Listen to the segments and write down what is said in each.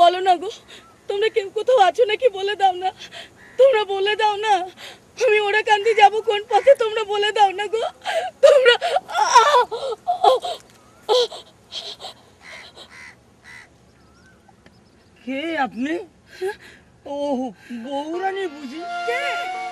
বলো না গো, তোমরা কেউ কোথাও আছো নাকি বলে দাও না? তোমরা বলে দাও না, আমি ওরা কান্দি যাব কোন পথে তোমরা বলে দাও না গো? তোমরা! কে আপনি? ও বৌরানি বুঝি। নয়নহারা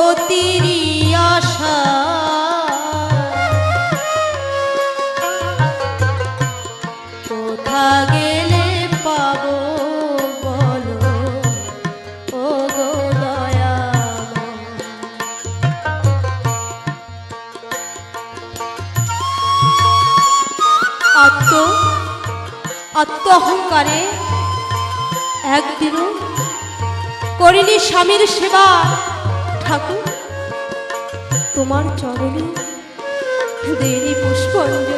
পতিরি আশা। গেলে পাবো বলো? ও আত্ম আত্ম অহংকারে একদিনও করিনি স্বামীর সেবা। ঠাকুর তোমার চরণে দেরি পুষ্পাঞ্জলি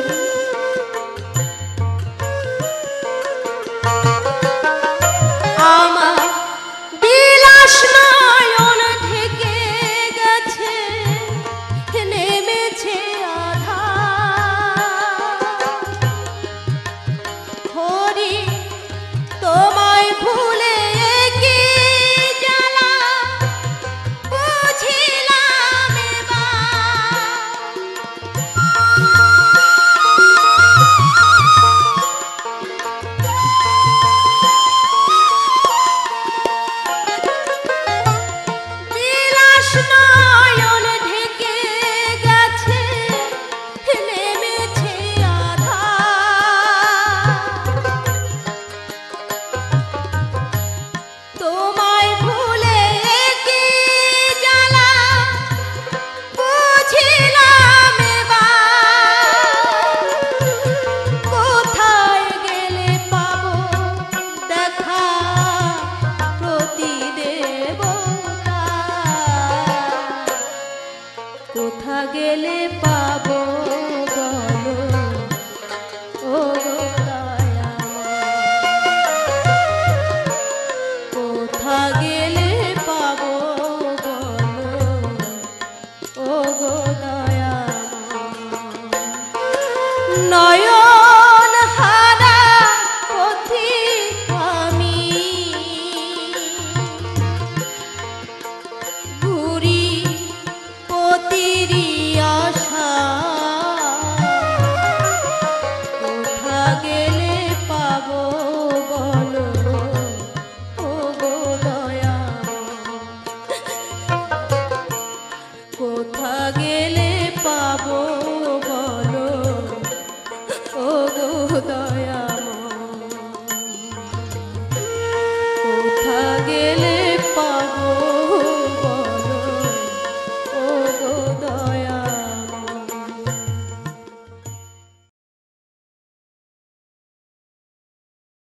কোথা গেলে পাবো বলো? গেলে পাবো বলো? ও গো নয়